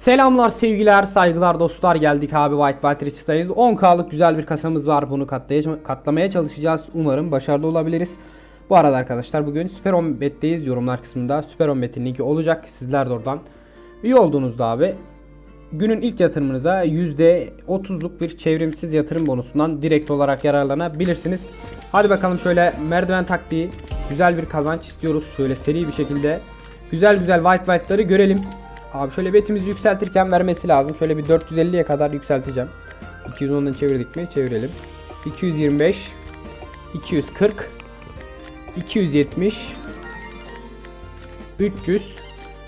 Selamlar sevgiler saygılar dostlar. Geldik abi White White Riches'tayız 10k'lık güzel bir kasamız var. Bunu katlaya- katlamaya çalışacağız. Umarım başarılı olabiliriz. Bu arada arkadaşlar bugün Süper 10 bet'teyiz. Yorumlar kısmında Süper 10 bet'in linki olacak. Sizler de oradan üye olduğunuzda abi Günün ilk yatırımınıza %30'luk bir çevrimsiz yatırım bonusundan direkt olarak yararlanabilirsiniz. Hadi bakalım şöyle merdiven taktiği güzel bir kazanç istiyoruz. Şöyle seri bir şekilde güzel güzel white white'ları görelim. Abi şöyle betimizi yükseltirken vermesi lazım. Şöyle bir 450'ye kadar yükselteceğim. 210'dan çevirdik mi? Çevirelim. 225 240 270 300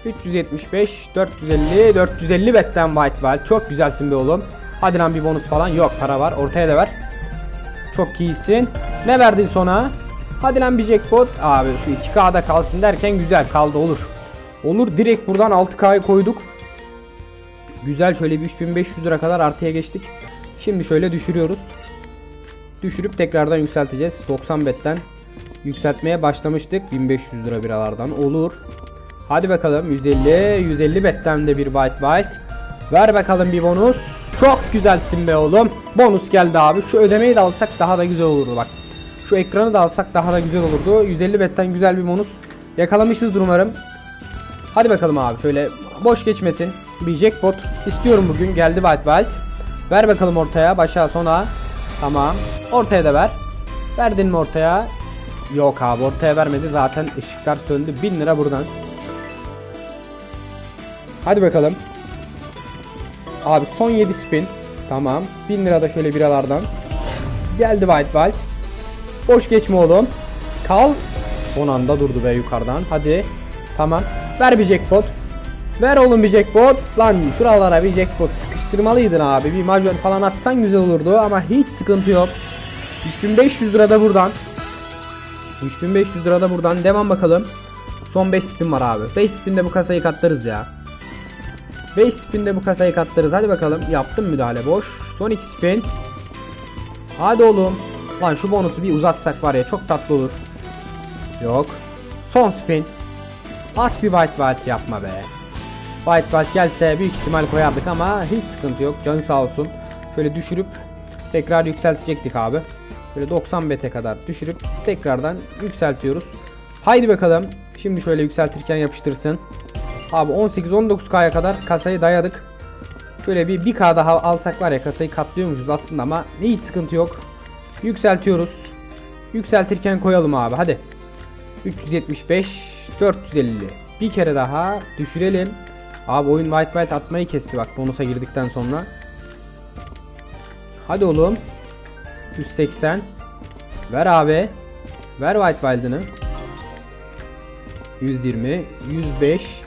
375 450 450 betten white wild çok güzelsin be oğlum. Hadi lan bir bonus falan yok. Para var. Ortaya da ver. Çok iyisin. Ne verdin sona? Hadi lan bir jackpot. Abi şu 2k'da kalsın derken güzel. Kaldı olur olur direkt buradan 6k'yı koyduk güzel şöyle bir 3500 lira kadar artıya geçtik şimdi şöyle düşürüyoruz düşürüp tekrardan yükselteceğiz 90 betten yükseltmeye başlamıştık 1500 lira biralardan olur Hadi bakalım 150 150 betten de bir white white. Ver bakalım bir bonus. Çok güzelsin be oğlum. Bonus geldi abi. Şu ödemeyi de alsak daha da güzel olurdu bak. Şu ekranı da alsak daha da güzel olurdu. 150 betten güzel bir bonus. Yakalamışızdır umarım. Hadi bakalım abi şöyle boş geçmesin. Bir jackpot istiyorum bugün. Geldi white white. Ver bakalım ortaya. Başa sona. Tamam. Ortaya da ver. Verdin mi ortaya? Yok abi ortaya vermedi. Zaten ışıklar söndü. 1000 lira buradan. Hadi bakalım. Abi son 7 spin. Tamam. 1000 lira da şöyle biralardan. Geldi White White. Boş geçme oğlum. Kal. Son anda durdu be yukarıdan. Hadi. Tamam. Ver bir jackpot. Ver oğlum bir jackpot. Lan şuralara bir jackpot sıkıştırmalıydın abi. Bir majör falan atsan güzel olurdu ama hiç sıkıntı yok. 3500 lira da buradan. 3500 lira da buradan. Devam bakalım. Son 5 spin var abi. 5 spinde bu kasayı katlarız ya. 5 spinde bu kasayı katlarız. Hadi bakalım. Yaptım müdahale boş. Son 2 spin. Hadi oğlum. Lan şu bonusu bir uzatsak var ya çok tatlı olur. Yok. Son spin. At bir white white yapma be. White white gelse büyük ihtimal koyardık ama hiç sıkıntı yok. Canı sağ olsun. Şöyle düşürüp tekrar yükseltecektik abi. Böyle 90 bete kadar düşürüp tekrardan yükseltiyoruz. Haydi bakalım. Şimdi şöyle yükseltirken yapıştırsın. Abi 18-19K'ya kadar kasayı dayadık. Şöyle bir 1K daha alsak var ya kasayı katlıyormuşuz aslında ama hiç sıkıntı yok. Yükseltiyoruz. Yükseltirken koyalım abi hadi. 375 450 bir kere daha düşürelim. Abi oyun white white atmayı kesti bak bonusa girdikten sonra. Hadi oğlum. 180 Ver abi. Ver white wild'ını. 120 105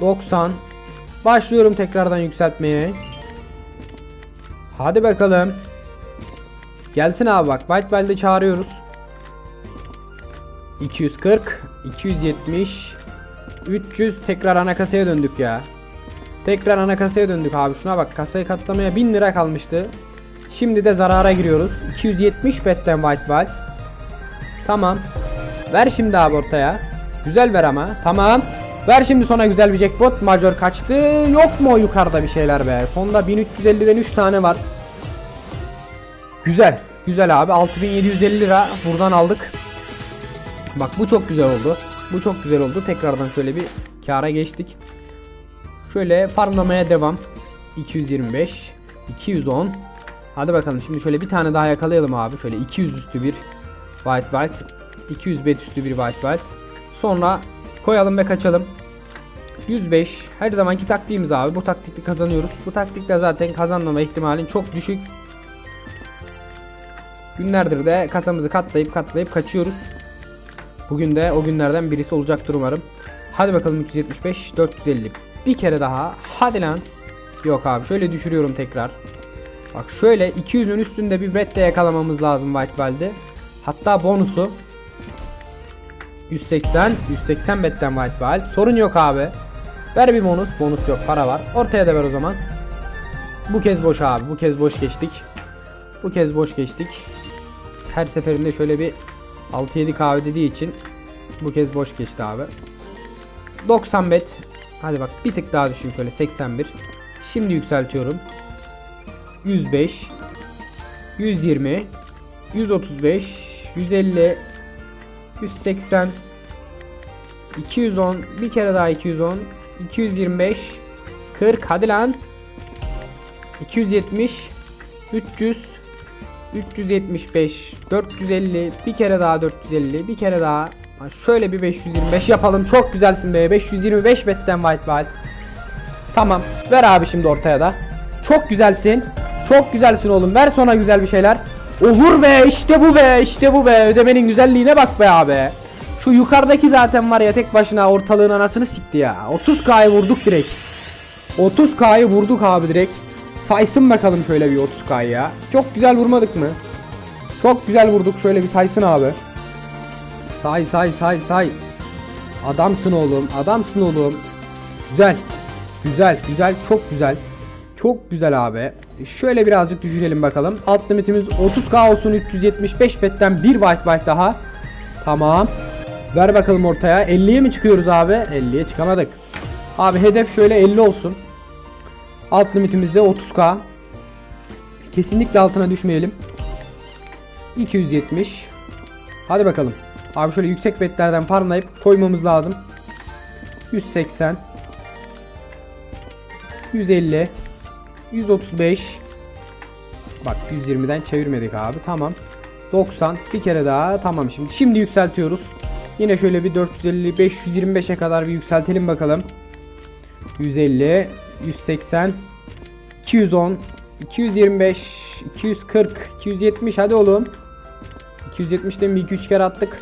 90 Başlıyorum tekrardan yükseltmeye. Hadi bakalım. Gelsin abi bak. White Belt'e çağırıyoruz. 240 270 300 tekrar ana kasaya döndük ya. Tekrar ana kasaya döndük abi. Şuna bak. Kasayı katlamaya 1000 lira kalmıştı. Şimdi de zarara giriyoruz. 270 betten White Belt. Tamam. Ver şimdi abi ortaya. Güzel ver ama. Tamam. Ver şimdi sonra güzel bir jackpot. Major kaçtı. Yok mu o yukarıda bir şeyler be? Sonda 1350'den 3 tane var. Güzel. Güzel abi. 6750 lira buradan aldık. Bak bu çok güzel oldu. Bu çok güzel oldu. Tekrardan şöyle bir kara geçtik. Şöyle farmlamaya devam. 225 210 Hadi bakalım şimdi şöyle bir tane daha yakalayalım abi. Şöyle 200 üstü bir white white 200 bet üstü bir white white. Sonra koyalım ve kaçalım. 105 her zamanki taktiğimiz abi. Bu taktikle kazanıyoruz. Bu taktikle zaten kazanmama ihtimalin çok düşük. Günlerdir de kasamızı katlayıp katlayıp kaçıyoruz. Bugün de o günlerden birisi olacaktır umarım. Hadi bakalım 375 450. Bir kere daha. Hadi lan. Yok abi şöyle düşürüyorum tekrar. Bak şöyle 200'ün üstünde bir bet de yakalamamız lazım White Wild'de. Hatta bonusu 180 180 betten White Wild. Sorun yok abi. Ver bir bonus. Bonus yok para var. Ortaya da ver o zaman. Bu kez boş abi. Bu kez boş geçtik. Bu kez boş geçtik. Her seferinde şöyle bir 6-7 kahve dediği için bu kez boş geçti abi. 90 bet Hadi bak bir tık daha düşün şöyle 81. Şimdi yükseltiyorum. 105 120 135 150 180 210 bir kere daha 210 225 40 hadi lan 270 300 375 450 bir kere daha 450 bir kere daha. Ha, şöyle bir 525 yapalım. Çok güzelsin be. 525 betten white white. Tamam. Ver abi şimdi ortaya da. Çok güzelsin. Çok güzelsin oğlum. Ver sonra güzel bir şeyler. Olur be. İşte bu be. İşte bu be. Ödemenin güzelliğine bak be abi. Şu yukarıdaki zaten var ya tek başına ortalığın anasını sikti ya. 30k'yı vurduk direkt. 30k'yı vurduk abi direkt Saysın bakalım şöyle bir 30k'yı ya. Çok güzel vurmadık mı? Çok güzel vurduk. Şöyle bir saysın abi. Say say say say. Adamsın oğlum adamsın oğlum. Güzel Güzel güzel çok güzel. Çok güzel abi. Şöyle birazcık düşürelim bakalım. Alt limitimiz 30k olsun 375 betten bir white white daha. Tamam. Ver bakalım ortaya. 50'ye mi çıkıyoruz abi? 50'ye çıkamadık. Abi hedef şöyle 50 olsun Alt limitimiz de 30k Kesinlikle altına düşmeyelim. 270 Hadi bakalım. Abi şöyle yüksek betlerden farmlayıp koymamız lazım. 180 150 135 Bak 120'den çevirmedik abi. Tamam. 90 bir kere daha. Tamam şimdi. Şimdi yükseltiyoruz. Yine şöyle bir 450 525'e kadar bir yükseltelim bakalım. 150 180 210 225 240 270 hadi oğlum. 270'ten bir 2-3 kere attık.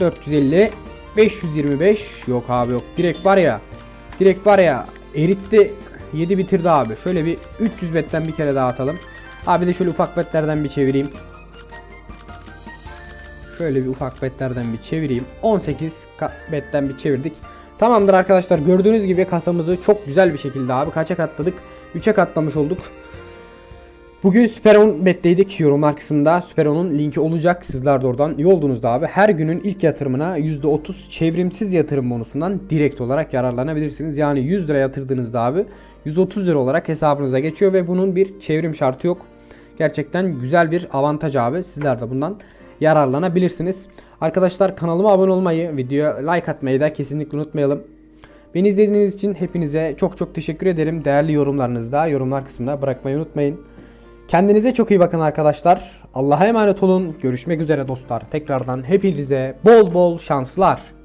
450 525 yok abi yok. Direkt var ya direkt var ya eritti. 7 bitirdi abi. Şöyle bir 300 betten bir kere daha atalım. Abi de şöyle ufak betlerden bir çevireyim. Şöyle bir ufak betlerden bir çevireyim. 18 ka- betten bir çevirdik tamamdır arkadaşlar gördüğünüz gibi kasamızı çok güzel bir şekilde abi kaça katladık 3'e katlamış olduk Bugün Süper 10 betteydik yorumlar kısmında Süper 10'un linki olacak sizler de oradan iyi olduğunuzda abi her günün ilk yatırımına %30 çevrimsiz yatırım bonusundan direkt olarak yararlanabilirsiniz. Yani 100 lira yatırdığınızda abi 130 lira olarak hesabınıza geçiyor ve bunun bir çevrim şartı yok. Gerçekten güzel bir avantaj abi sizler de bundan yararlanabilirsiniz. Arkadaşlar kanalıma abone olmayı, videoya like atmayı da kesinlikle unutmayalım. Beni izlediğiniz için hepinize çok çok teşekkür ederim. Değerli yorumlarınızı da yorumlar kısmına bırakmayı unutmayın. Kendinize çok iyi bakın arkadaşlar. Allah'a emanet olun. Görüşmek üzere dostlar. Tekrardan hepinize bol bol şanslar.